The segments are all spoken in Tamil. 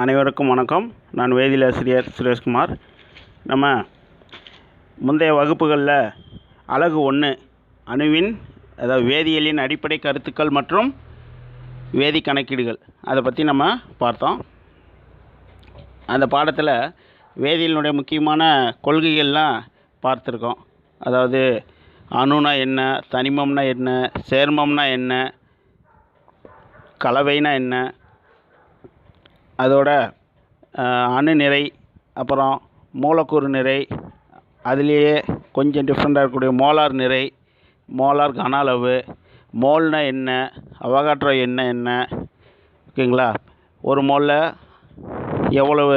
அனைவருக்கும் வணக்கம். நான் வேதிலாசிரியர் சுரேஷ்குமார். நம்ம முந்தைய வகுப்புகளில் அழகு ஒன்று அணுவின் அதாவது வேதியியலின் அடிப்படை கருத்துக்கள் மற்றும் வேதி கணக்கீடுகள். அதை பற்றி நம்ம பார்த்தோம். அந்த பாடத்தில் வேதியியலினுடைய முக்கியமான கொள்கைகள்லாம் பார்த்துருக்கோம். அதாவது அணுனா என்ன தனிமம்னா என்ன சேர்மம்னா என்ன கலவைனா என்ன அதோட அணு நிறை அப்புறம் மூலக்கூறு நிறை அதுலேயே கொஞ்சம் டிஃப்ரெண்ட்டாக இருக்கக்கூடிய மோலார் நிறை மோலார் கன அளவு மோல்னா என்ன அவகாட்ரோ என்ன என்ன ஓகேங்களா? ஒரு மோலில் எவ்வளவு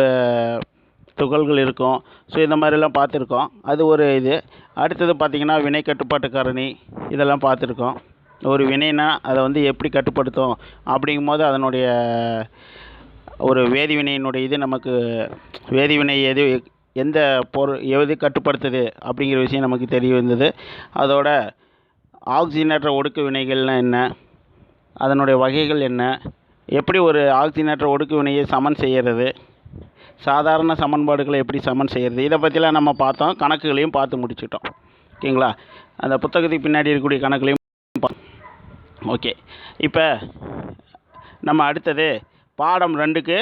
துகள்கள் இருக்கும்? ஸோ இந்த மாதிரிலாம் பார்த்துருக்கோம். அது ஒரு இது. அடுத்தது பார்த்திங்கன்னா வினை கட்டுப்பாட்டு காரணி இதெல்லாம் பார்த்துருக்கோம். ஒரு வினைனா அதை வந்து எப்படி கட்டுப்படுத்தும்? அப்படிங்கும்போது அதனுடைய ஒரு வேதிவினையினுடைய இது நமக்கு வேதிவினை எது எந்த பொருள் எது கட்டுப்படுத்துது அப்படிங்கிற விஷயம் நமக்கு தெரிய வந்தது. அதோட ஆக்சிஜனேற்ற ஒடுக்கு வினைகள்னால் என்ன? அதனுடைய வகைகள் என்ன? எப்படி ஒரு ஆக்சிஜனேற்ற ஒடுக்கு வினையை சமன் செய்கிறது சாதாரண சமன்பாடுகளை எப்படி சமன் செய்கிறது இதை பற்றிலாம் நம்ம பார்த்தோம் கணக்குகளையும் பார்த்து முடிச்சுட்டோம் ஓகேங்களா? அந்த புத்தகத்துக்கு பின்னாடி இருக்கக்கூடிய கணக்குகளையும் ஓகே. இப்போ நம்ம அடுத்தது பாடம் ரெண்டுக்கு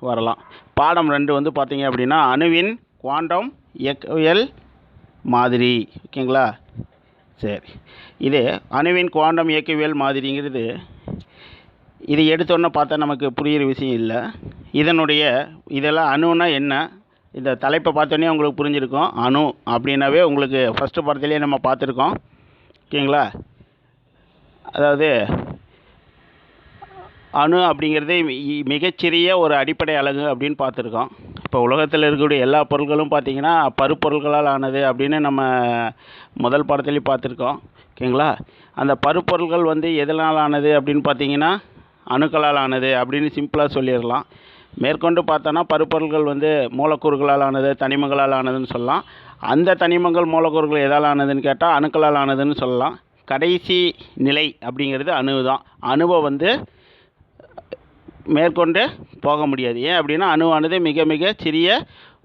வரலாம். பாடம் ரெண்டு வந்து பார்த்தீங்க அப்படின்னா அணுவின் குவாண்டம் இயக்கவியல் மாதிரி. ஓகேங்களா? சரி. இது அணுவின் குவாண்டம் இயக்கவியல் மாதிரிங்கிறது இது எடுத்தோன்னே பார்த்தா நமக்கு புரியிற விஷயம் இல்லை. இதனுடைய இதெல்லாம் அணுன்னா என்ன? இந்த தலைப்பை பார்த்தோன்னே உங்களுக்கு புரிஞ்சிருக்கும். அணு அப்படின்னாவே உங்களுக்கு ஃபஸ்ட்டு படத்துலேயே நம்ம பார்த்துருக்கோம். ஓகேங்களா? அதாவது அணு அப்படிங்கிறதே மிகச்சிறிய ஒரு அடிப்படை அலகு அப்படின்னு பார்த்துருக்கோம். இப்போ உலகத்தில் இருக்கக்கூடிய எல்லா பொருட்களும் பார்த்தீங்கன்னா பருப்பொருள்களால் ஆனது அப்படின்னு நம்ம முதல் படத்துலேயும் பார்த்துருக்கோம். ஓகேங்களா? அந்த பருப்பொருள்கள் வந்து எதனால் ஆனது அப்படின்னு பார்த்தீங்கன்னா அணுக்களால் ஆனது அப்படின்னு சிம்பிளாக சொல்லிடலாம். மேற்கொண்டு பார்த்தோன்னா பருப்பொருள்கள் வந்து மூலக்கூறுகளால் ஆனது தனிமங்களால் ஆனதுன்னு சொல்லலாம். அந்த தனிமங்கள் மூலக்கூறுகள் எதால் ஆனதுன்னு கேட்டால் அணுக்களால் ஆனதுன்னு சொல்லலாம். கடைசி நிலை அப்படிங்கிறது அணு தான் அணுவை வந்து மேற்கொண்டு போக முடியாது. ஏன் அப்படின்னா அணுவானது மிக மிக சிறிய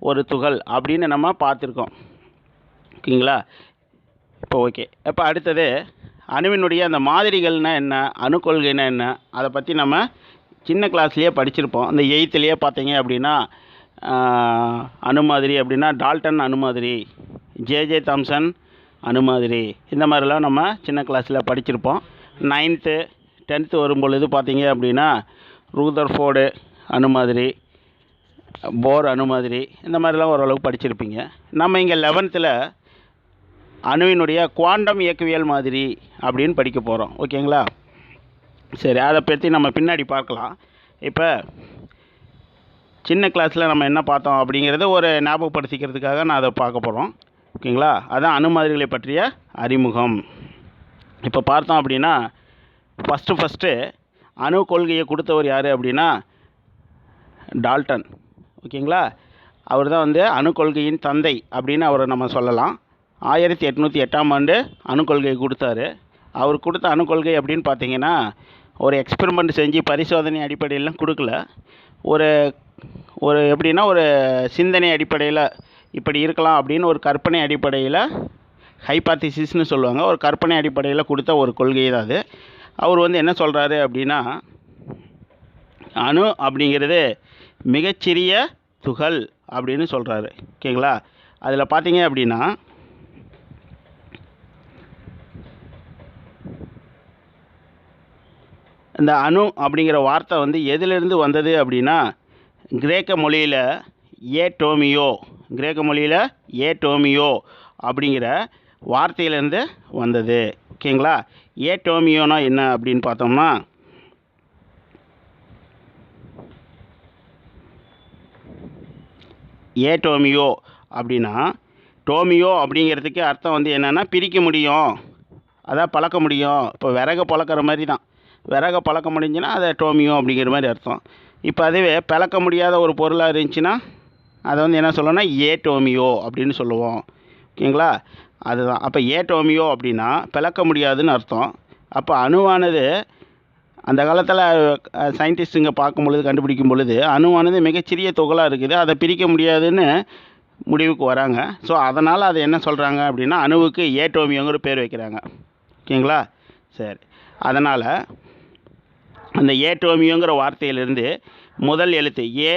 ஒரு துகள் அப்படின்னு நம்ம பார்த்துருக்கோம். ஓகேங்களா? இப்போ ஓகே. இப்போ அடுத்தது அணுவினுடைய அந்த மாதிரிகள்னால் என்ன அணு கொள்கைனால் என்ன அதை பற்றி நம்ம சின்ன கிளாஸ்லேயே படிச்சிருப்போம். அந்த எயித்துலேயே பார்த்தீங்க அப்படின்னா அணு மாதிரி அப்படின்னா டால்டன் அணு மாதிரி ஜேஜே தாம்சன் அணு மாதிரி. இந்த மாதிரிலாம் நம்ம சின்ன கிளாஸில் படிச்சிருப்போம். நைன்த்து டென்த்து வரும் பொழுது பார்த்தீங்க அப்படின்னா ரூதர்ஃபோர்டு அணு மாதிரி போர் அணு மாதிரி இந்த மாதிரிலாம் ஓரளவுக்கு படிச்சிருப்பீங்க. நம்ம இங்கே லெவன்த்தில் அணுவினுடைய குவாண்டம் இயக்கவியல் மாதிரி அப்படின்னு படிக்க போகிறோம் ஓகேங்களா சரி அதை பற்றி நம்ம பின்னாடி பார்க்கலாம். இப்போ சின்ன கிளாஸில் நம்ம என்ன பார்த்தோம் அப்படிங்கிறத ஒரு ஞாபகப்படுத்திக்கிறதுக்காக நான் அதை பார்க்க போகிறோம் ஓகேங்களா அதான் அணு மாதிரிகளை பற்றிய அறிமுகம். இப்போ பார்த்தோம் அப்படின்னா ஃபஸ்ட்டு ஃபஸ்ட்டு அணு கொள்கையை கொடுத்தவர் யார் அப்படின்னா டால்டன். ஓகேங்களா? அவர் தான் வந்து அணு கொள்கையின் தந்தை அப்படின்னு அவரை நம்ம சொல்லலாம். ஆயிரத்தி எட்நூற்றி எட்டாம் ஆண்டு அணு கொள்கையை கொடுத்தாரு. அவர் கொடுத்த அணு கொள்கை அப்படின்னு பார்த்தீங்கன்னா ஒரு எக்ஸ்பெரிமெண்ட் செஞ்சு பரிசோதனை அடிப்படையிலாம் கொடுக்கல. ஒரு ஒரு எப்படின்னா ஒரு சிந்தனை அடிப்படையில் இப்படி இருக்கலாம் அப்படின்னு ஒரு கற்பனை அடிப்படையில் ஹைபாத்திசிஸ்னு சொல்லுவாங்க. ஒரு கற்பனை அடிப்படையில் கொடுத்த ஒரு கொள்கை தான் அது. அவர் வந்து என்ன சொல்கிறாரு அப்படின்னா அணு அப்படிங்கிறது மிகச்சிறிய துகள் அப்படின்னு சொல்கிறாரு ஓகேங்களா? அதில் பார்த்தீங்க அப்படின்னா இந்த அணு அப்படிங்கிற வார்த்தை வந்து எதிலிருந்து வந்தது அப்படின்னா கிரேக்க மொழியில் ஏட்டோமியோ கிரேக்க மொழியில் ஏட்டோமியோ அப்படிங்கிற வார்த்தையிலேருந்து வந்தது. ஓகேங்களா? ஏட்டோமியோனா என்ன அப்படின்னு பார்த்தோம்னா ஏட்டோமியோ அப்படின்னா டோமியோ அப்படிங்கிறதுக்கு அர்த்தம் வந்து என்னென்னா பிரிக்க முடியும். அதான் பழக்க முடியும். இப்போ விறகை பழக்கிற மாதிரி தான். விறகை பழக்க முடிஞ்சுன்னா அதை டோமியோ அப்படிங்கிற மாதிரி அர்த்தம். இப்போ அதுவே பழக்க முடியாத ஒரு பொருளாக இருந்துச்சுன்னா அதை வந்து என்ன சொல்லணும்னா ஏட்டோமியோ அப்படின்னு சொல்லுவோம். ஓகேங்களா? அதுதான். அப்போ ஏட்டோமியோ அப்படின்னா பிளக்க முடியாதுன்னு அர்த்தம். அப்போ அணுவானது அந்த காலத்தில் சயின்டிஸ்ட்டுங்க பார்க்கும் பொழுது கண்டுபிடிக்கும் பொழுது அணுவானது மிகச்சிறிய துகளாக இருக்குது. அதை பிரிக்க முடியாதுன்னு முடிவுக்கு வராங்க. ஸோ அதனால் அதை என்ன சொல்கிறாங்க அப்படின்னா அணுவுக்கு ஏட்டோமியோங்கிற பேர் வைக்கிறாங்க. ஓகேங்களா? சரி. அதனால் அந்த ஏட்டோமியோங்கிற வார்த்தையிலிருந்து முதல் எழுத்து ஏ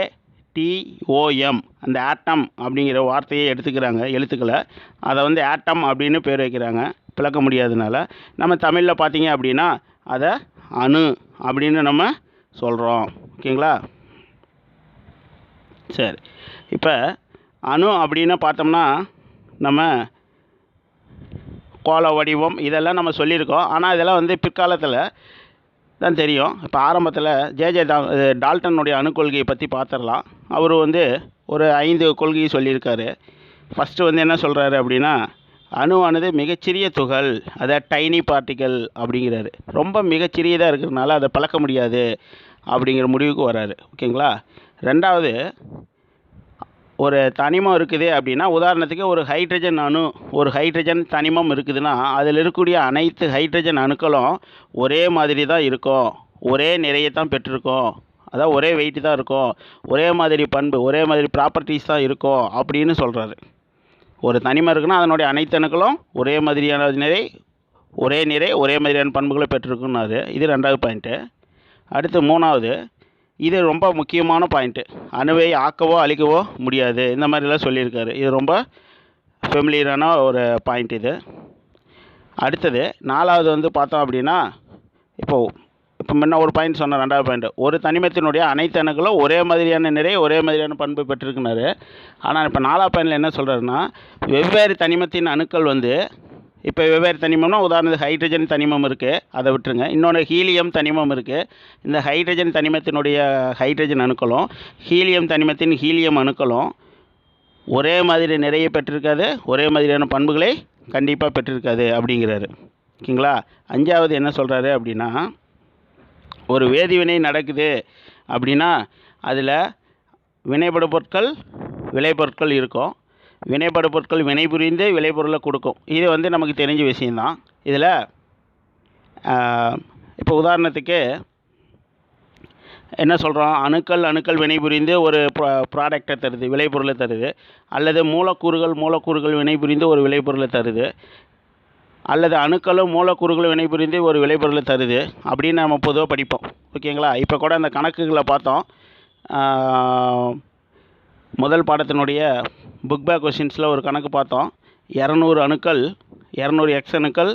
டிஓஎம் அந்த ஆட்டம் அப்படிங்கிற வார்த்தையை எடுத்துக்கிறாங்க எழுத்துக்களை. அதை வந்து ஆட்டம் அப்படின்னு பேர் வைக்கிறாங்க. பிளக்க முடியாதனால நம்ம தமிழில் பார்த்தீங்க அப்படின்னா அதை அணு அப்படின்னு நம்ம சொல்கிறோம் ஓகேங்களா? சரி. இப்போ அணு அப்படின்னு பார்த்தோம்னா நம்ம கோல வடிவம் இதெல்லாம் நம்ம சொல்லியிருக்கோம். ஆனால் இதெல்லாம் வந்து பிற்காலத்தில் தான் தெரியும். இப்போ ஆரம்பத்தில் ஜேஜே டா டால்டனுடைய அணுக்கொள்கையை பற்றி பார்த்துடலாம் அவர் வந்து ஒரு ஐந்து கொள்கையை சொல்லியிருக்காரு. ஃபஸ்ட்டு வந்து என்ன சொல்கிறாரு அப்படின்னா அணுவானது மிகச்சிறிய துகள் அதை டைனி பார்ட்டிக்கல் அப்படிங்கிறாரு. ரொம்ப மிகச்சிறியதாக இருக்கிறதுனால அதை பழக்க முடியாது அப்படிங்கிற முடிவுக்கு வராரு. ஓகேங்களா? ரெண்டாவது ஒரு தனிமம் இருக்குது அப்படின்னா உதாரணத்துக்கு ஒரு ஹைட்ரஜன் அணு ஒரு ஹைட்ரஜன் தனிமம் இருக்குதுன்னா அதில் இருக்கக்கூடிய அனைத்து ஹைட்ரஜன் அணுக்களும் ஒரே மாதிரி தான் இருக்கும். ஒரே நிறையை தான் பெற்றிருக்கோம். அதான் ஒரே வெயிட்டு தான் இருக்கும். ஒரே மாதிரி பண்பு ஒரே மாதிரி ப்ராப்பர்ட்டிஸ் தான் இருக்கும் அப்படின்னு சொல்கிறாரு ஒரு தனிமம் இருக்குன்னா அதனுடைய அனைத்து அணுக்களும் ஒரே மாதிரியான நிறை ஒரே நிறை ஒரே மாதிரியான பண்புகளை பெற்றிருக்குன்னாரு. இது ரெண்டாவது பாயிண்ட்டு அடுத்து மூணாவது இது ரொம்ப முக்கியமான பாயிண்ட்டு அணுவை ஆக்கவோ அழிக்கவோ முடியாது. இந்த மாதிரிலாம் சொல்லியிருக்காரு. இது ரொம்ப ஃபெமிலியரான ஒரு பாயிண்ட் இது. அடுத்தது நாலாவது வந்து பார்த்தோம் அப்படின்னா இப்போது இப்போ முன்ன ஒரு பாயிண்ட் சொன்னேன் ரெண்டாவது பாயிண்ட் ஒரு தனிமத்தினுடைய அனைத்து அணுக்களும் ஒரே மாதிரியான நிறை ஒரே மாதிரியான பண்பு பெற்றிருக்குனாரு ஆனால் இப்போ நாலாவது பாயிண்டில் என்ன சொல்கிறாருன்னா வெவ்வேறு தனிமத்தின் அணுக்கள் வந்து இப்போ வெவ்வேறு தனிமம்னா உதாரணத்துக்கு ஹைட்ரஜன் தனிமம் இருக்குது அதை விட்டுருங்க. இன்னொன்று ஹீலியம் தனிமம் இருக்குது இந்த ஹைட்ரஜன் தனிமத்தினுடைய ஹைட்ரஜன் அணுக்களும் ஹீலியம் தனிமத்தின் ஹீலியம் அணுக்களும் ஒரே மாதிரி நிறைய பெற்றிருக்காது ஒரே மாதிரியான பண்புகளை கண்டிப்பாக பெற்றிருக்காது அப்படிங்கிறாரு. ஓகேங்களா? அஞ்சாவது என்ன சொல்கிறாரு அப்படின்னா ஒரு வேதிவினை நடக்குது அப்படின்னா அதில் வினைபடு பொருட்கள் விளைபொருட்கள் இருக்கும். வினைப்படு பொருட்கள் வினைபுரிந்து விளைபொருளை கொடுக்கும். இது வந்து நமக்கு தெரிஞ்ச விஷயந்தான் இதில் இப்போ உதாரணத்துக்கு என்ன சொல்கிறோம் அணுக்கள் அணுக்கள் வினைபுரிந்து ஒரு ப்ராடக்டை தருது விளைபொருளை தருது. அல்லது மூலக்கூறுகள் மூலக்கூறுகள் வினைபுரிந்து ஒரு விளைபொருளை தருது. அல்லது அணுக்களும் மூலக்கூறுகளும் வினைபுரிந்து ஒரு விளைபொருளை தருது. அப்படின்னு நம்ம பொதுவாக படிப்போம். ஓகேங்களா? இப்போ கூட அந்த கணக்குகளை பார்த்தோம். முதல் பாடத்தினுடைய புக் பேக் கொஷின்ஸில் ஒரு கணக்கு பார்த்தோம். இரநூறு அணுக்கள் இரநூறு எக்ஸ் அணுக்கள்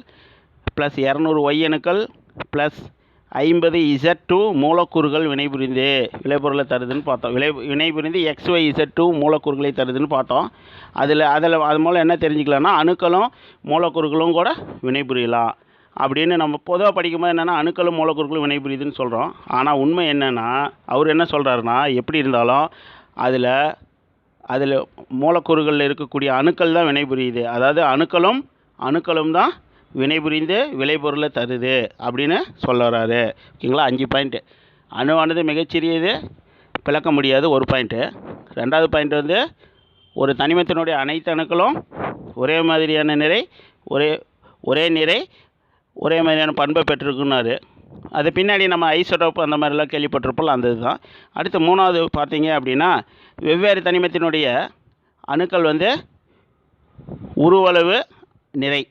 ப்ளஸ் இரநூறு ஒய் அணுக்கள் ப்ளஸ் ஐம்பது இசட் டூ மூலக்கூறுகள் வினைபுரிந்து விளைபொருளை தருதுன்னு பார்த்தோம். விளை வினைபுரிந்து எக்ஸ் ஒய் இசட் டூ மூலக்கூறுகளை தருதுன்னு பார்த்தோம். அதில் அதில் அது மூலம் என்ன தெரிஞ்சுக்கலாம்னா அணுக்களும் மூலக்கூறுகளும் கூட வினைபுரியலாம். அப்படின்னு நம்ம பொதுவாக படிக்கும்போது என்னென்னா அணுக்களும் மூலக்கூறுகளும் வினைபுரியுதுன்னு சொல்கிறோம் ஆனால் உண்மை என்னென்னா அவர் என்ன சொல்கிறாருன்னா எப்படி இருந்தாலும் அதில் அதில் மூலக்கூறுகளில் இருக்கக்கூடிய அணுக்கள் தான் வினைபுரியுது. அதாவது அணுக்களும் அணுக்களும் தான் வினைபுரிந்து விளைபொருளை தருது அப்படின்னு சொல்ல வர்றாரு ஓகேங்களா? அஞ்சு பாயிண்ட்டு அணுவானது மிகச்சிறியது பிளக்க முடியாது ஒரு பாயிண்ட்டு ரெண்டாவது பாயிண்ட் வந்து ஒரு தனிமத்தினுடைய அனைத்து அணுக்களும் ஒரே மாதிரியான நிறை ஒரே ஒரே நிறை ஒரே மாதிரியான பண்பை பெற்றிருக்குன்னாரு. அது பின்னாடி நம்ம ஐசோடோப் அந்த மாதிரிலாம் கேள்விப்பட்டிருப்போம் அந்த இதுதான் அடுத்து மூணாவது பார்த்தீங்க அப்படின்னா வெவ்வேறு தனிமத்தினுடைய அணுக்கள் வந்து உருவளவு நிறை.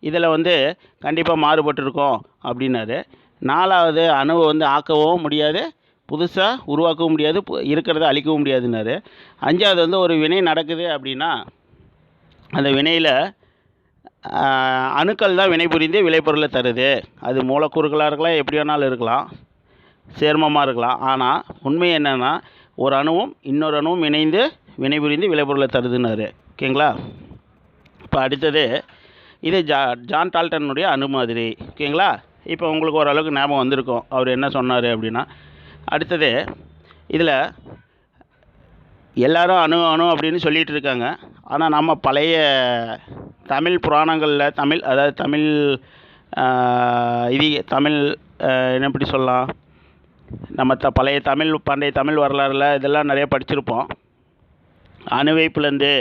இதில் வந்து கண்டிப்பாக மாறுபட்டிருக்கோம் அப்படின்னாரு. நாலாவது அணுவை வந்து ஆக்கவும் முடியாது புதுசாக உருவாக்கவும் முடியாது இருக்கிறத அழிக்கவும் முடியாதுன்னாரு. அஞ்சாவது வந்து ஒரு வினை நடக்குது அப்படின்னா அந்த வினையில் அணுக்கள் தான் வினைபுரிந்து விளைபொருளை தருது. அது மூலக்கூறுகளாக இருக்கலாம் எப்படி வேணாலும் இருக்கலாம் சேர்மமாக இருக்கலாம். ஆனால் உண்மை என்னென்னா ஒரு அணுவும் இன்னொரு அணுவும் இணைந்து வினைபுரிந்து விளைபொருளை தருதுன்னாரு. ஓகேங்களா? இப்போ அடுத்தது இது ஜா ஜான் டால்டனுடைய அணு மாதிரி. ஓகேங்களா? இப்போ உங்களுக்கு ஓரளவுக்கு ஞாபகம் வந்திருக்கும். அவர் என்ன சொன்னார் அப்படின்னா அடுத்தது இதில் எல்லாரும் அணு அணு அப்படின்னு சொல்லிகிட்டு இருக்காங்க. ஆனால் நம்ம பழைய தமிழ் புராணங்களில் தமிழ் அதாவது தமிழ் இது தமிழ் என்ன எப்படி சொல்லலாம்? நம்ம த பழைய தமிழ் பண்டைய தமிழ் வரலாறுல இதெல்லாம் நிறைய படிச்சிருப்போம். அணுவைப்புலேருந்து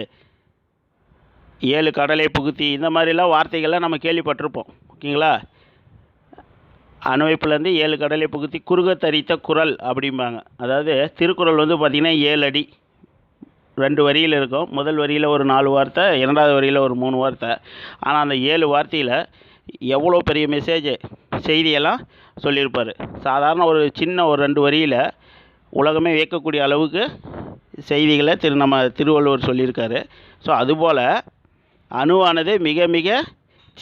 ஏழு கடலை புகுத்தி இந்த மாதிரிலாம் வார்த்தைகள்லாம் நம்ம கேள்விப்பட்டிருப்போம். ஓகேங்களா? அணுவைப்புலேருந்து ஏழு கடலை புகுத்தி குறுக தரித்த குரல் அப்படிம்பாங்க. அதாவது திருக்குறள் வந்து பார்த்திங்கன்னா ஏழு அடி. ரெண்டு வரியில் இருக்கும். முதல் வரியில் ஒரு நாலு வார்த்தை இரண்டாவது வரியில் ஒரு மூணு வார்த்தை. ஆனால் அந்த ஏழு வார்த்தையில் எவ்வளோ பெரிய மெசேஜ் செய்தியெல்லாம் சொல்லியிருப்பார். சாதாரண ஒரு சின்ன ஒரு ரெண்டு வரியில் உலகமே வியக்கக்கூடிய அளவுக்கு செய்திகளை திரு நம்ம திருவள்ளுவர் சொல்லியிருக்காரு. ஸோ அதுபோல் அணுவானது மிக மிக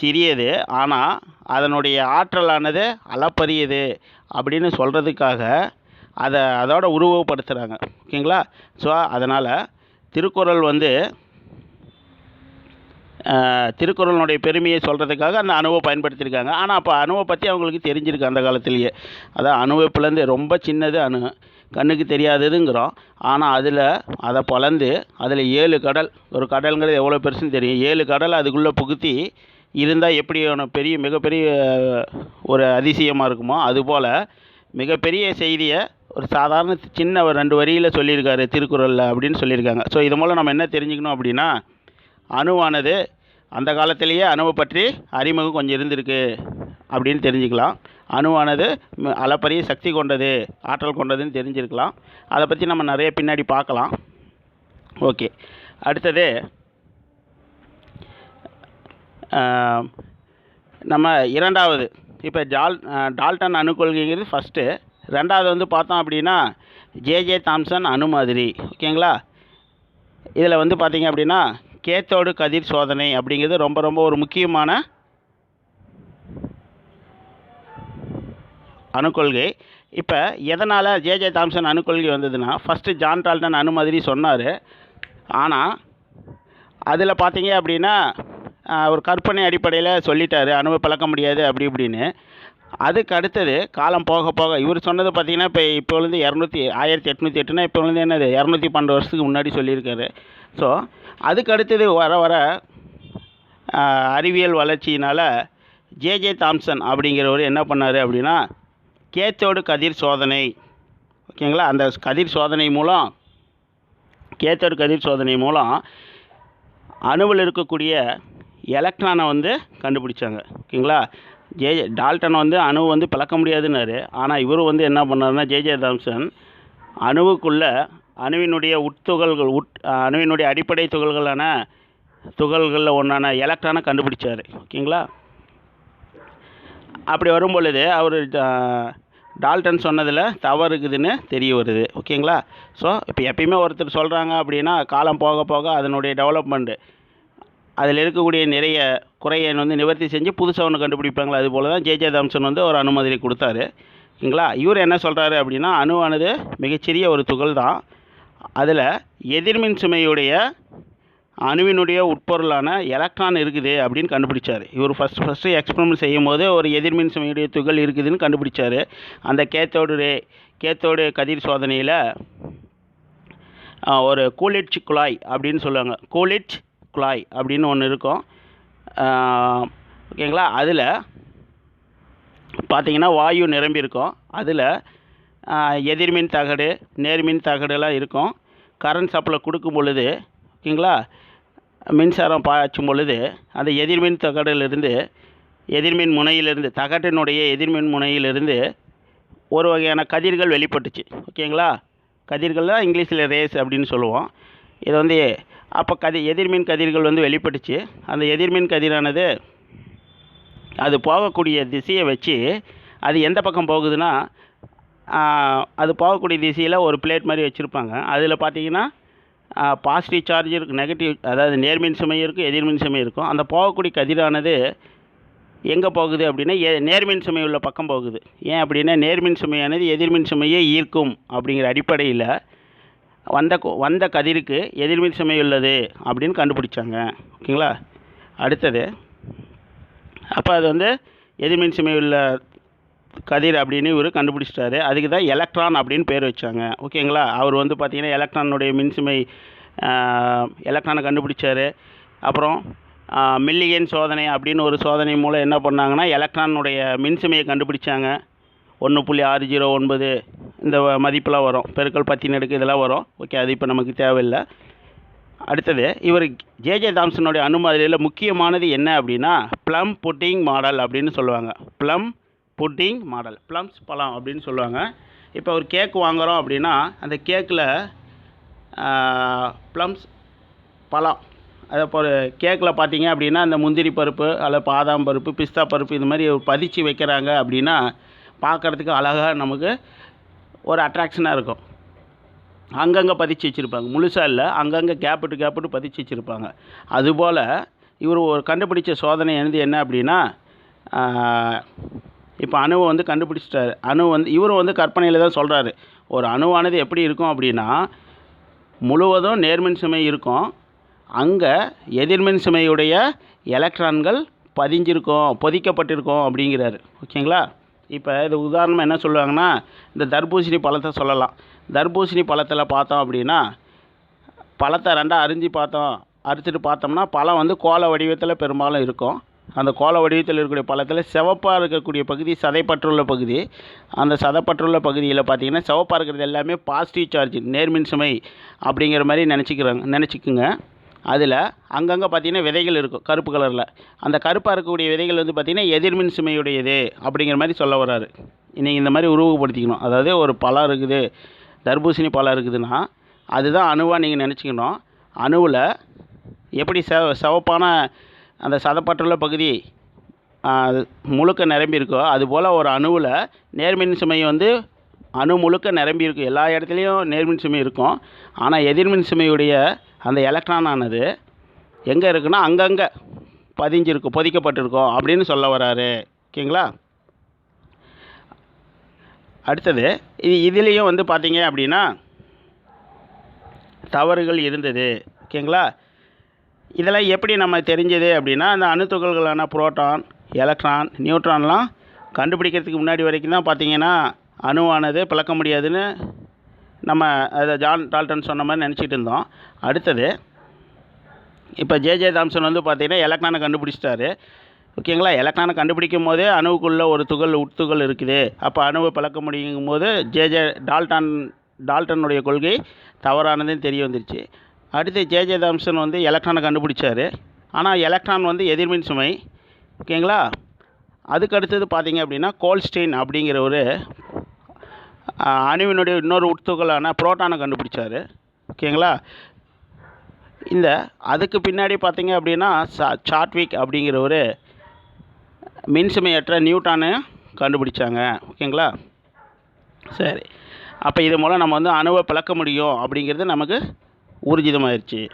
சிறியது. ஆனால் அதனுடைய ஆற்றலானது அளப்பரியது அப்படின்னு சொல்கிறதுக்காக அதை அதோட உருவப்படுத்துகிறாங்க ஓகேங்களா? ஸோ அதனால் திருக்குறள் வந்து திருக்குறளினுடைய பெருமையை சொல்கிறதுக்காக அந்த அணுவை பயன்படுத்தியிருக்காங்க. ஆனால் அப்போ அணுவை பற்றி அவங்களுக்கு தெரிஞ்சிருக்கு அந்த காலத்திலேயே. அதான் அணுவைப்புலேருந்து ரொம்ப சின்னது அணு. கண்ணுக்கு தெரியாததுங்கிறோம். ஆனால் அதில் அதை பொளந்து அதில் ஏழு கடல் ஒரு கடல்ங்கிறது எவ்வளோ பெருசுன்னு தெரியும். ஏழு கடல் அதுக்குள்ளே புகுத்தி இருந்தால் எப்படி ஒன்று பெரிய மிகப்பெரிய ஒரு அதிசயமாக இருக்குமோ அதுபோல் மிகப்பெரிய செய்தியை ஒரு சாதாரண சின்ன ஒரு ரெண்டு வரியில் சொல்லியிருக்காரு திருக்குறளில் அப்படின்னு சொல்லியிருக்காங்க. ஸோ இது மூலம் நம்ம என்ன தெரிஞ்சுக்கணும் அப்படின்னா அணுவானது அந்த காலத்திலேயே அணுவை பற்றி அறிமுகம் கொஞ்சம் இருந்திருக்கு அப்படின்னு தெரிஞ்சுக்கலாம். அணுவானது அளப்பரிய சக்தி கொண்டது ஆற்றல் கொண்டதுன்னு தெரிஞ்சிருக்கலாம். அதை பற்றி நம்ம நிறைய பின்னாடி பார்க்கலாம். ஓகே. அடுத்தது நம்ம இரண்டாவது இப்போ ஜால் டால்டன் அணு கொள்கைங்கிறது ஃபஸ்ட்டு ரெண்டாவது வந்து பார்த்தோம் அப்படின்னா ஜேஜே தாம்சன் அணு மாதிரி ஓகேங்களா? இதில் வந்து பார்த்தீங்க அப்படின்னா கேத்தோடு கதிர் சோதனை அப்படிங்கிறது ரொம்ப ரொம்ப ஒரு முக்கியமான அணுக்கொள்கை. இப்போ எதனால் ஜேஜே தாம்சன் அணுக்கொள்கை வந்ததுன்னா ஃபஸ்ட்டு ஜான் டால்டன் அணு மாதிரி சொன்னார். ஆனால் அதில் பார்த்தீங்க அப்படின்னா ஒரு கற்பனை அடிப்படையில் சொல்லிட்டாரு அணுவை பழக்க முடியாது அப்படி இப்படின்னு. அதுக்கு அடுத்தது காலம் போக போக இவர் சொன்னது பார்த்தீங்கன்னா இப்போ இப்போலேருந்து இரநூத்தி ஆயிரத்தி எட்நூற்றி எட்டுனா இப்போலேருந்து என்னது இரநூத்தி பன்னெண்டு வருஷத்துக்கு முன்னாடி சொல்லியிருக்காரு. ஸோ அதுக்கு அடுத்தது வர வர அறிவியல் வளர்ச்சியினால் ஜேஜே தாம்சன் அப்படிங்கிறவர் என்ன பண்ணார் அப்படின்னா கேத்தோடு கதிர் சோதனை. ஓகேங்களா? அந்த கதிர் சோதனை மூலம் கேத்தோடு கதிர் சோதனை மூலம் அணுவில் இருக்கக்கூடிய எலக்ட்ரானை வந்து கண்டுபிடிச்சாங்க. ஓகேங்களா? ஜே டால்டன் வந்து அணு வந்து பிளக்க முடியாதுன்னாரு. ஆனால் இவர் வந்து என்ன பண்ணாருன்னா ஜேஜே தாம்சன் அணுவுக்குள்ள அணுவினுடைய உட்துகள்கள் உட் அணுவினுடைய அடிப்படை துகள்களான துகள்களில் ஒன்றான எலக்ட்ரானை கண்டுபிடிச்சார். ஓகேங்களா? அப்படி வரும் பொழுது அவர் டால்டன் சொன்னதில் தவறு இருக்குதுன்னு தெரிய வருது. ஓகேங்களா? ஸோ இப்போ எப்பயுமே ஒருத்தர் சொல்கிறாங்க அப்படின்னா காலம் போக போக அதனுடைய டெவலப்மெண்ட்டு அதில் இருக்கக்கூடிய நிறைய குறையை வந்து நிவர்த்தி செஞ்சு புதுசாக ஒன்று கண்டுபிடிப்பாங்களா அது போல தான் ஜேஜே தாம்சன் வந்து ஒரு அனுமதி கொடுத்தாரு. ஓகேங்களா இவர் என்ன சொல்கிறாரு அப்படின்னா அணுவானது மிகச்சிறிய ஒரு துகள் தான். அதில் எதிர்மின் சுமையுடைய அணுவினுடைய உட்பொருளான எலக்ட்ரான் இருக்குது அப்படின்னு கண்டுபிடிச்சார். இவர் ஃபஸ்ட் ஃபஸ்ட்டு எக்ஸ்பெரிமெண்ட் செய்யும் போது ஒரு எதிர்மின் சுமையுடைய துகள் இருக்குதுன்னு கண்டுபிடிச்சார். அந்த கேத்தோடு ரே கேத்தோடு கதிர் சோதனையில் ஒரு கூலிட்ச் குழாய் அப்படின்னு சொல்லுவாங்க. கூலிட்ச் குழாய் அப்படின்னு ஒன்று இருக்கும். ஓகேங்களா அதில் பார்த்தீங்கன்னா வாயு நிரம்பி இருக்கும். அதில் எதிர்மின் தகடு நேர்மின் தகடுலாம் இருக்கும். கரண்ட் சப்ளை கொடுக்கும் பொழுது ஓகேங்களா மின்சாரம் பாய்ச்சும் பொழுது அந்த எதிர்மின் தகடிலிருந்து எதிர்மின் முனையிலிருந்து தகட்டினுடைய எதிர்மின் முனையிலிருந்து ஒரு வகையான கதிர்கள் வெளிப்பட்டுச்சு. ஓகேங்களா கதிர்கள் தான் இங்கிலீஷில் ரேஸ் அப்படின்னு சொல்லுவோம். இது வந்து அப்போ கதி எதிர்மின் கதிர்கள் வந்து வெளிப்பட்டுச்சு. அந்த எதிர்மின் கதிரானது அது போகக்கூடிய திசையை வச்சு அது எந்த பக்கம் போகுதுன்னா அது போகக்கூடிய திசையில் ஒரு பிளேட் மாதிரி வச்சுருப்பாங்க. அதில் பார்த்தீங்கன்னா பாசிட்டிவ் சார்ஜ் இருக்குது நெகட்டிவ் அதாவது நேர்மின் சுமை இருக்கும் எதிர்மின் சுமை இருக்கும். அந்த போகக்கூடிய கதிரானது எங்கே போகுது அப்படின்னா ஏ நேர்மின் சுமை உள்ள பக்கம் போகுது. ஏன் அப்படின்னா நேர்மின் சுமையானது எதிர்மின் சுமையை ஈர்க்கும் அப்படிங்கிற அடிப்படையில் வந்த வந்த கதிருக்கு எதிர்மின் சுமை உள்ளது அப்படின்னு கண்டுபிடிச்சாங்க. ஓகேங்களா? அடுத்தது அப்போ அது வந்து எதிர்மின் சுமை உள்ள கதிர் அப்படின்னு இவர் கண்டுபிடிச்சிட்டாரு. அதுக்கு தான் எலக்ட்ரான் அப்படின்னு பேர் வச்சாங்க. ஓகேங்களா? அவர் வந்து பார்த்தீங்கன்னா எலக்ட்ரானுடைய மின்சுமை எலக்ட்ரானை கண்டுபிடிச்சார். அப்புறம் மில்லியன் சோதனை அப்படின்னு ஒரு சோதனை மூலம் என்ன பண்ணாங்கன்னா எலக்ட்ரானுடைய மின்சுமையை கண்டுபிடிச்சாங்க. ஒன்று புள்ளி ஆறு ஜீரோ ஒன்பது இந்த வ- வரும். பெருக்கல் பத்தின் அடுக்கு இதெல்லாம் வரும். ஓகே அது இப்போ நமக்கு தேவையில்லை. அடுத்தது இவர் ஜேஜே தாம்சனுடைய அனுமதியில் முக்கியமானது என்ன அப்படின்னா ப்ளம் புட்டிங் மாடல் அப்படின்னு சொல்லுவாங்க. ப்ளம் புட்டிங் மாடல் ப்ளம்ஸ் பழம் அப்படின்னு சொல்லுவாங்க. இப்போ ஒரு கேக் வாங்குகிறோம் அப்படின்னா அந்த கேக்கில் ப்ளம்ஸ் பழம். அதை இப்போ ஒரு கேக்கில் பார்த்தீங்க அப்படின்னா அந்த முந்திரி பருப்பு அல்லது பாதாம் பருப்பு பிஸ்தா பருப்பு இது மாதிரி பதிச்சு வைக்கிறாங்க அப்படின்னா பார்க்குறதுக்கு அழகாக நமக்கு ஒரு அட்ராக்ஷனாக இருக்கும். அங்கங்கே பதிச்சு வச்சுருப்பாங்க. முழுசாக இல்லை அங்கங்கே கேப்பிட்டு கேப்பிட்டு பதிச்சு வச்சுருப்பாங்க. அதுபோல் இவர் ஒரு கண்டுபிடிச்ச சோதனை வந்து என்ன அப்படின்னா இப்போ அணுவை வந்து கண்டுபிடிச்சிட்டாரு. அணு வந்து இவரும் வந்து கற்பனையில் தான் சொல்கிறாரு ஒரு அணுவானது எப்படி இருக்கும் அப்படின்னா முழுவதும் நேர்மின் சுமை இருக்கும். அங்கே எதிர்மின் சுமையுடைய எலக்ட்ரான்கள் பதிஞ்சிருக்கும் பொதிக்கப்பட்டிருக்கும் அப்படிங்கிறாரு. ஓகேங்களா? இப்போ இது உதாரணமாக என்ன சொல்லுவாங்கன்னா இந்த தர்பூசணி பழத்தை சொல்லலாம். தர்பூசணி பழத்தில் பார்த்தோம் அப்படின்னா பழத்தை ரெண்டாக அரிஞ்சு பார்த்தோம் அரிச்சிட்டு பார்த்தோம்னா பழம் வந்து கோல வடிவத்தில் பெரும்பாலும் இருக்கும். அந்த கோல வடிவத்தில் இருக்கக்கூடிய பழத்தில் சிவப்பாக இருக்கக்கூடிய பகுதி சதைப்பற்றுள்ள பகுதி. அந்த சதைப்பற்றுள்ள பகுதியில் பார்த்தீங்கன்னா சிவப்பாக இருக்கிறது எல்லாமே பாசிட்டிவ் சார்ஜ் நேர்மின் சுமை அப்படிங்கிற மாதிரி நினச்சிக்கிறாங்க நினச்சிக்குங்க. அதில் அங்கங்கே பார்த்தீங்கன்னா விதைகள் இருக்கும் கருப்பு கலரில். அந்த கருப்பாக இருக்கக்கூடிய விதைகள் வந்து பார்த்திங்கன்னா எதிர்மின் சுமையுடையது அப்படிங்கிற மாதிரி சொல்ல வராரு நீங்கள் இந்த மாதிரி உருவப்படுத்திக்கணும் அதாவது ஒரு பழம் இருக்குது தர்பூசணி பழம் இருக்குதுன்னா அதுதான் அணுவாக நீங்கள் நினச்சிக்கணும். அணுவில் எப்படி செவ சிவப்பான அந்த சதப்பற்றுள்ள பகுதி முழுக்க நிரம்பி இருக்கோ அதுபோல் ஒரு அணுவில் நேர்மின் சுமை வந்து அணு முழுக்க நிரம்பி இருக்கும் எல்லா இடத்துலையும் நேர்மின் சுமை இருக்கும். ஆனால் எதிர்மின் சுமையுடைய அந்த எலக்ட்ரான் ஆனது எங்கே இருக்குன்னா அங்கங்கே பதிஞ்சிருக்கும் பொதிக்கப்பட்டிருக்கும் அப்படின்னு சொல்ல வராரு. ஓகேங்களா? அடுத்தது இது இதுலேயும் வந்து பார்த்தீங்க அப்படின்னா தவறுகள் இருந்தது. ஓகேங்களா? இதெல்லாம் எப்படி நம்ம தெரிஞ்சது அப்படின்னா அந்த அணுத்துகள்களான புரோட்டான் எலக்ட்ரான் நியூட்ரான்லாம் கண்டுபிடிக்கிறதுக்கு முன்னாடி வரைக்கும் தான் பார்த்தீங்கன்னா அணுவானது பிளக்க முடியாதுன்னு நம்ம அதை ஜான் டால்டன் சொன்ன மாதிரி நினச்சிட்டு இருந்தோம். அடுத்தது இப்போ ஜேஜே தாம்சன் வந்து பார்த்தீங்கன்னா எலக்ட்ரானை கண்டுபிடிச்சிட்டாரு. ஓகேங்களா? எலக்ட்ரானை கண்டுபிடிக்கும் போதே அணுவுக்குள்ளே ஒரு துகள் உட்துகள் இருக்குது. அப்போ அணுவை பழக்க முடியுங்கும் போது ஜேஜே டால்டன் டால்டனுடைய கொள்கை தவறானதுன்னு தெரிய வந்துருச்சு. அடுத்து ஜேஜே தாம்சன் வந்து எலக்ட்ரானை கண்டுபிடிச்சாரு. ஆனால் எலக்ட்ரான் வந்து எதிர்மின் சுமை. ஓகேங்களா? அதுக்கு அடுத்தது பார்த்தீங்க அப்படின்னா கோல்ஸ்டெயின் அப்படிங்கிற ஒரு அணுவினுடைய இன்னொரு உட்துகளான புரோட்டானை கண்டுபிடிச்சார். ஓகேங்களா? இந்த அதுக்கு பின்னாடி பார்த்தீங்க அப்படின்னா சா சாட்விக் அப்படிங்கிற ஒரு மின்சுமையற்ற நியூட்டானை கண்டுபிடிச்சாங்க. ஓகேங்களா? சரி. அப்போ இது மூலம் நம்ம வந்து அணுவை பிளக்க முடியும் அப்படிங்கிறது நமக்கு ஊர்ஜிதமாயிருச்சு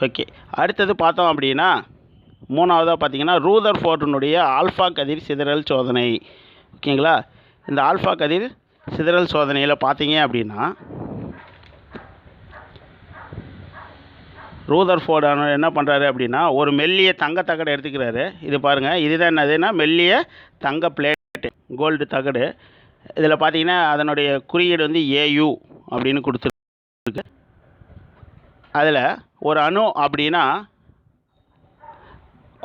ஓகே. அடுத்தது பார்த்தோம் அப்படின்னா மூணாவதாக பார்த்தீங்கன்னா ரூதர் ஃபோர்டனுடைய ஆல்ஃபா கதிர் சிதறல் சோதனை. ஓகேங்களா? இந்த ஆல்ஃபா கதிர் சிதறல் சோதனையில் பார்த்தீங்க அப்படின்னா ரூதர் ஃபோர்டான என்ன பண்ணுறாரு அப்படின்னா ஒரு மெல்லிய தங்க தகடை எடுத்துக்கிறாரு. இது பாருங்கள் இதுதான் என்னதுன்னா மெல்லிய தங்க பிளேட்டு கோல்டு தகடு. இதில் பார்த்தீங்கன்னா அதனுடைய குறியீடு வந்து ஏயு அப்படின்னு கொடுத்துருக்கு. அதில் ஒரு அணு அப்படின்னா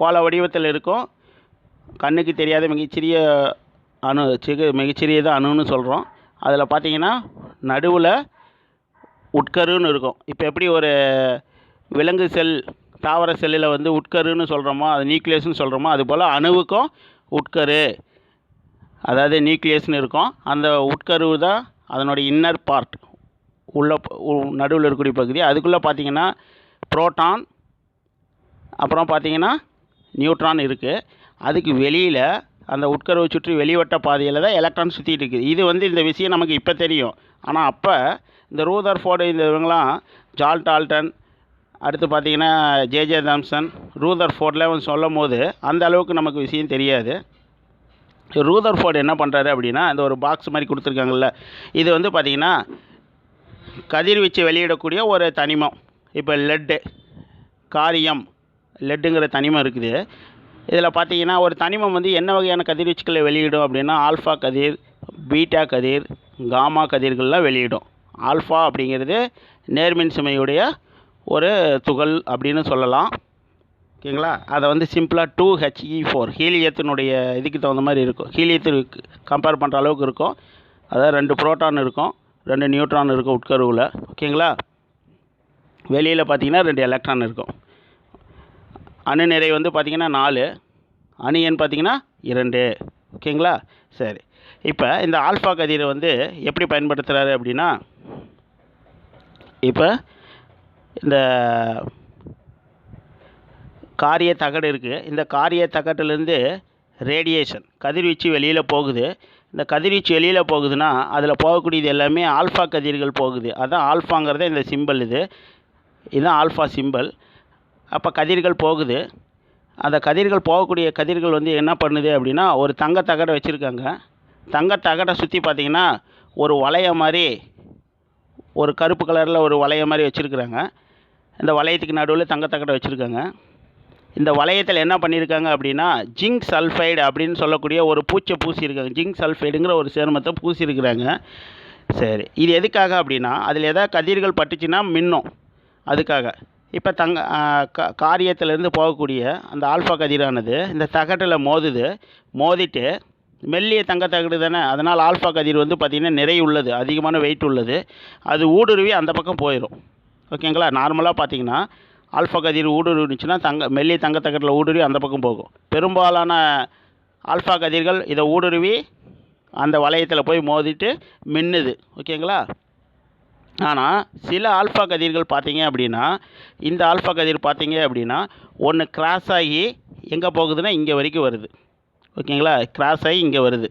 கோல வடிவத்தில் இருக்கும். கண்ணுக்கு தெரியாத மிகச்சிறிய அணு சிறு மிகச்சிறியது அணுன்னு சொல்கிறோம் அதில் பார்த்தீங்கன்னா நடுவில் உட்கருன்னு இருக்கும். இப்போ எப்படி ஒரு விலங்கு செல் தாவர செல்லில் வந்து உட்கருன்னு சொல்கிறோமோ அது நியூக்ளியஸ்னு சொல்கிறோமோ அதுபோல் அணுவுக்கும் உட்கரு. அதாவது நியூக்ளியஸ்னு இருக்கும். அந்த உட்கருவு தான் அதனுடைய இன்னர் பார்ட் உள்ள நடுவில் இருக்கக்கூடிய பகுதி. அதுக்குள்ளே பார்த்தீங்கன்னா புரோட்டான் அப்புறம் பார்த்தீங்கன்னா நியூட்ரான் இருக்குது அதுக்கு வெளியில் அந்த உட்கருவை சுற்றி வெளிவட்ட பாதையில் தான் எலக்ட்ரான் சுற்றிட்டு இருக்குது. இது வந்து இந்த விஷயம் நமக்கு இப்போ தெரியும். ஆனால் அப்போ இந்த ரூதர் ஃபோர்டு இந்த இவங்களாம் ஜால் டால்டன் அடுத்து பார்த்தீங்கன்னா ஜேஜே தாம்சன் ரூதர் ஃபோர்டில் அவன் சொல்லும் போது அந்த அளவுக்கு நமக்கு விஷயம் தெரியாது. ரூதர் ஃபோர்டு என்ன பண்ணுறாரு அப்படின்னா அந்த ஒரு பாக்ஸ் மாதிரி கொடுத்துருக்காங்கல்ல இது வந்து பார்த்திங்கன்னா கதிர்வீச்சு வெளியிடக்கூடிய ஒரு தனிமம். இப்போ லெட்டு காரியம் லெட்டுங்கிற தனிமம் இருக்குது. இதில் பார்த்தீங்கன்னா ஒரு தனிமம் வந்து என்ன வகையான கதிர்வீச்சுக்களை வெளியிடும் அப்படின்னா ஆல்ஃபா கதிர் பீட்டா கதிர் காமா கதிர்கள்லாம் வெளியிடும். ஆல்ஃபா அப்படிங்கிறது நேர்மின் சுமையுடைய ஒரு துகள் அப்படின்னு சொல்லலாம். ஓகேங்களா? அதை வந்து சிம்பிளாக டூ ஹெச்இ ஃபோர் ஹீலியத்தினுடைய இதுக்கு தகுந்த மாதிரி இருக்கும். ஹீலியத்துக்கு கம்பேர் பண்ணுற அளவுக்கு இருக்கும். அதாவது ரெண்டு புரோட்டான் இருக்கும் ரெண்டு நியூட்ரான் இருக்கும் உட்கருவில். ஓகேங்களா? வெளியில் பார்த்தீங்கன்னா ரெண்டு எலக்ட்ரான் இருக்கும். அணு நிறை வந்து பார்த்திங்கன்னா நாலு அணு எண் பார்த்தீங்கன்னா இரண்டு. ஓகேங்களா? சரி. இப்போ இந்த ஆல்ஃபா கதிரை வந்து எப்படி பயன்படுத்துகிறாரு அப்படின்னா இப்போ இந்த காரிய தகடு இருக்குது இந்த காரிய தகட்டிலேருந்து ரேடியேஷன் கதிர்வீச்சு வெளியில் போகுது. இந்த கதிர்வீச்சு வெளியில் போகுதுன்னா அதில் போகக்கூடியது எல்லாமே ஆல்ஃபா கதிர்கள் போகுது. அதுதான் ஆல்ஃபாங்கிறத இந்த சிம்பல் இது. இதுதான் ஆல்ஃபா சிம்பல் அப்போ கதிர்கள் போகுது. அந்த கதிர்கள் போகக்கூடிய கதிர்கள் வந்து என்ன பண்ணுது அப்படின்னா ஒரு தங்க தகடை வச்சுருக்காங்க. தங்க தகடை சுற்றி பார்த்தீங்கன்னா ஒரு வளைய மாதிரி ஒரு கருப்பு கலரில் ஒரு வளைய மாதிரி வச்சுருக்குறாங்க. இந்த வளையத்துக்கு நடுவில் தங்க தகடை வச்சுருக்காங்க. இந்த வளையத்தில் என்ன பண்ணியிருக்காங்க அப்படின்னா ஜிங்க் சல்ஃபைடு அப்படின்னு சொல்லக்கூடிய ஒரு பூச்சை பூசியிருக்காங்க. ஜிங்க் சல்ஃபைடுங்கிற ஒரு சேர்மத்தை பூசியிருக்கிறாங்க. சரி இது எதுக்காக அப்படின்னா அதில் எதாவது கதிர்கள் பட்டுச்சுன்னா மின்னும். அதுக்காக. இப்போ தங்க க காரியத்திலேருந்து போகக்கூடிய அந்த ஆல்ஃபா கதிரானது இந்த தகட்டில் மோதுது மோதிட்டு மெல்லிய தங்க தகடு தானே அதனால் ஆல்ஃபா கதிர் வந்து பார்த்திங்கன்னா நிறைய உள்ளது அதிகமான வெயிட் உள்ளது. அது ஊடுருவி அந்த பக்கம் போயிடும் ஓகேங்களா நார்மலாக பார்த்திங்கன்னா ஆல்ஃபா கதிர் ஊடுருவிச்சுன்னா தங்க மெல்லிய தங்க தகட்டில் ஊடுருவி அந்த பக்கம் போகும். பெரும்பாலான ஆல்ஃபா கதிர்கள் இதை ஊடுருவி அந்த வளையத்தில் போய் மோதிட்டு மின்னுது. ஓகேங்களா ஆனால் சில ஆல்ஃபா கதிர்கள் பார்த்தீங்க அப்படின்னா இந்த ஆல்ஃபா கதிர் பார்த்தீங்க அப்படின்னா ஒன்று கிராஸ் ஆகி எங்கே போகுதுன்னா இங்கே வரைக்கும் வருது. ஓகேங்களா? கிராஸ் ஆகி இங்கே வருது.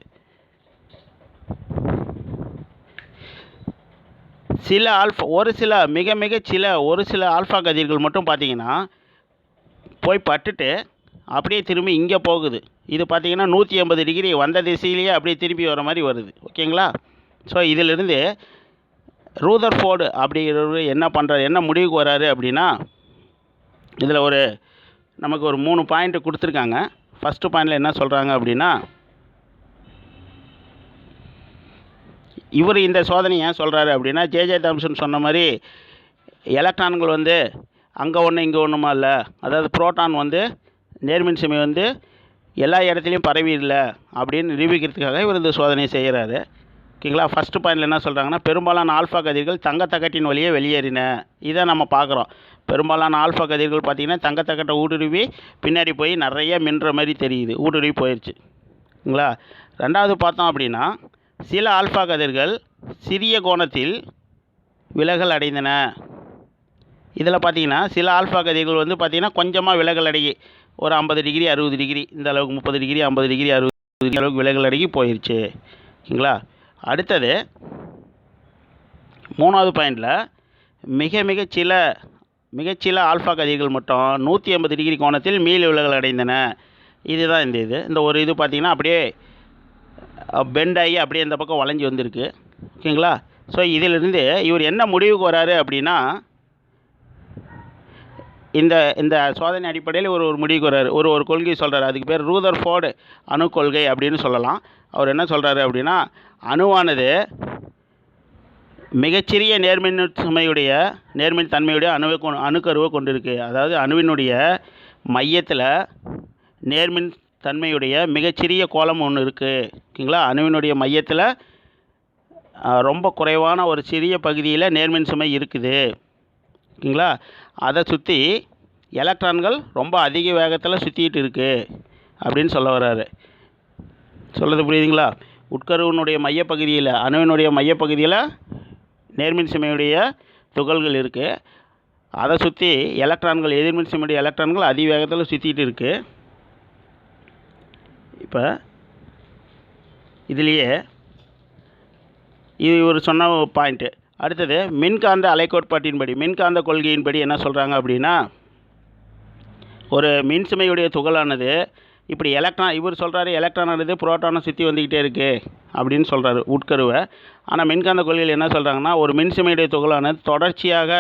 சில ஆல்ஃபா ஒரு சில மிக மிக சில ஒரு சில ஆல்ஃபா கதிர்கள் மட்டும் பார்த்தீங்கன்னா போய் பட்டுட்டு அப்படியே திரும்பி இங்கே போகுது. இது பார்த்தீங்கன்னா நூற்றி ஐம்பது டிகிரி வந்த திசையிலேயே அப்படியே திரும்பி வர மாதிரி வருது. ஓகேங்களா? ஸோ இதிலிருந்து ரூதர் ஃபோர்டு அப்படிங்கிறவர் என்ன பண்ணுறாரு என்ன முடிவுக்கு வராரு அப்படின்னா இதில் ஒரு நமக்கு ஒரு மூணு பாயிண்ட்டு கொடுத்துருக்காங்க. ஃபஸ்ட்டு பாயிண்டில் என்ன சொல்கிறாங்க அப்படின்னா இவர் இந்த சோதனை ஏன் சொல்கிறாரு அப்படின்னா ஜேஜே தாம்சன் சொன்ன மாதிரி எலக்ட்ரான்கள் வந்து அங்கே ஒன்று இங்கே ஒன்றுமா இல்லை? அதாவது புரோட்டான் வந்து நேர்மின் சுமை வந்து எல்லா இடத்துலையும் பரவி இல்லை அப்படின்னு நிரூபிக்கிறதுக்காக இவர் இந்த சோதனையை செய்கிறாரு ஓகேங்களா? ஃபஸ்ட்டு பாயிண்டில் என்ன சொல்கிறாங்கன்னா பெரும்பாலான ஆல்ஃபா கதிர்கள் தங்கத்தகட்டின் வழியே வெளியேறின. இதை நம்ம பார்க்குறோம். பெரும்பாலான ஆல்ஃபா கதிர்கள் பார்த்திங்கன்னா தங்கத்தகட்டை ஊடுருவி பின்னாடி போய் நிறைய மின்ற மாதிரி தெரியுது. ஊடுருவி போயிடுச்சுங்களா ரெண்டாவது பார்த்தோம் அப்படின்னா சில ஆல்ஃபா கதிர்கள் சிறிய கோணத்தில் விலகல் அடைந்தன. இதில் பார்த்தீங்கன்னா சில ஆல்ஃபா கதிர்கள் வந்து பார்த்திங்கன்னா கொஞ்சமாக விலகல் அடங்கி ஒரு ஐம்பது டிகிரி அறுபது டிகிரி இந்த அளவுக்கு முப்பது டிகிரி ஐம்பது டிகிரி அறுபது டிகிரி அளவுக்கு விலகல் அடங்கி போயிடுச்சு ஓகேங்களா? அடுத்தது மூணாவது பாயிண்டில் மிக மிக சில மிகச்சில ஆல்ஃபா கதிர்கள் மட்டும் நூற்றி ஐம்பது டிகிரி கோணத்தில் மீள் விலகல் அடைந்தன. இதுதான் இந்த இது. இந்த ஒரு இது பார்த்திங்கன்னா அப்படியே பெண்டாகி அப்படியே இந்த பக்கம் வளைஞ்சி வந்திருக்கு. ஓகேங்களா? ஸோ இதிலிருந்து இவர் என்ன முடிவுக்கு வராரு அப்படின்னா இந்த இந்த சோதனை அடிப்படையில் ஒரு ஒரு முடிவுக்கு வர்றாரு ஒரு ஒரு கொள்கை சொல்கிறாரு அதுக்கு பேர் ரூதர் ஃபோர்டு அணு கொள்கை அப்படின்னு சொல்லலாம். அவர் என்ன சொல்கிறாரு அப்படின்னா அணுவானது மிகச்சிறிய நேர்மின் சுமையுடைய நேர்மின் தன்மையுடைய அணுவை கொ அணுக்கருவை கொண்டிருக்கு. அதாவது அணுவினுடைய மையத்தில் நேர்மின் தன்மையுடைய மிகச்சிறிய கோலம் ஒன்று இருக்குது ஓகேங்களா? அணுவினுடைய மையத்தில் ரொம்ப குறைவான ஒரு சிறிய பகுதியில் நேர்மின் சுமை இருக்குது. ஓகேங்களா? அதை சுற்றி எலக்ட்ரான்கள் ரொம்ப அதிக வேகத்தில் சுற்றிக்கிட்டு இருக்குது அப்படின்னு சொல்ல வர்றாரு. சொல்கிறது புரியுதுங்களா? உட்கருவினுடைய மையப்பகுதியில் அணுவினுடைய மையப்பகுதியில் நேர்மின் சுமையுடைய துகள்கள் இருக்குது அதை சுற்றி எலக்ட்ரான்கள் எதிர்மின் சுமையுடைய எலக்ட்ரான்கள் அதிவேகத்தில் சுற்றிட்டு இருக்குது இப்போ இதுலேயே இது ஒரு சொன்ன பாயிண்ட்டு அடுத்தது மின்காந்த அலைக்கோட்பாட்டின்படி மின்காந்த கொள்கையின்படி என்ன சொல்கிறாங்க அப்படின்னா ஒரு மின்சுமையுடைய துகளானது இப்படி எலக்ட்ரான் இவர் சொல்கிறாரு எலக்ட்ரானது புரோட்டானை சுற்றி வந்துக்கிட்டே இருக்குது அப்படின்னு சொல்கிறாரு உட்கருவை. ஆனால் மின்காந்த கொள்கையில் என்ன சொல்கிறாங்கன்னா ஒரு மின்சுமையுடைய துகளானது தொடர்ச்சியாக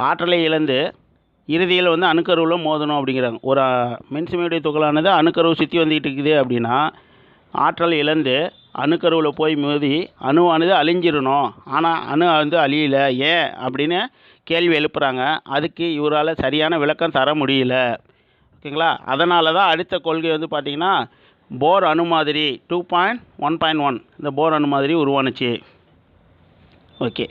ஆற்றலை இழந்து இறுதியில் வந்து அணுக்கருவில் மோதணும் அப்படிங்கிறாங்க. ஒரு மின்சுமையுடைய துகளானது அணுக்கருவை சுற்றி வந்துக்கிட்டு இருக்குது அப்படின்னா ஆற்றல் இழந்து அணுக்கருவில் போய் மோதி அணுவானது அழிஞ்சிடணும். ஆனால் அணு வந்து அழியல ஏன்? அப்படின்னு கேள்வி எழுப்புகிறாங்க அதுக்கு இவரால் சரியான விளக்கம் தர முடியல. ஓகேங்களா? அதனால தான் அடுத்த கொள்கை வந்து பார்த்திங்கன்னா போர் அணு மாதிரி two point one point one இந்த போர் அணு மாதிரி உருவானுச்சு. ஓகே.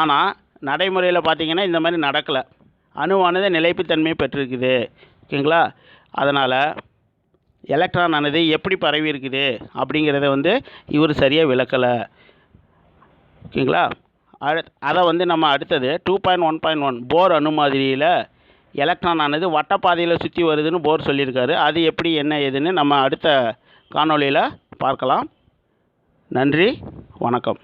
ஆனால் நடைமுறையில் பார்த்தீங்கன்னா இந்த மாதிரி நடக்கலை. அணுவானது நிலைப்புத்தன்மையை பெற்றிருக்குது. ஓகேங்களா? அதனால் எலக்ட்ரான் ஆனது எப்படி பரவி இருக்குது அப்படிங்கிறத வந்து இவர் சரியாக விளக்கலை. ஓகேங்களா? அடு அதை வந்து நம்ம அடுத்தது two point one point one Bohr அணு மாதிரியில் எலக்ட்ரான் ஆனது வட்டப்பாதையில் சுற்றி வருதுன்னு போர் சொல்லியிருக்காரு. அது எப்படி என்ன ஏதுன்னு நம்ம அடுத்த காணொளியில் பார்க்கலாம். நன்றி வணக்கம்.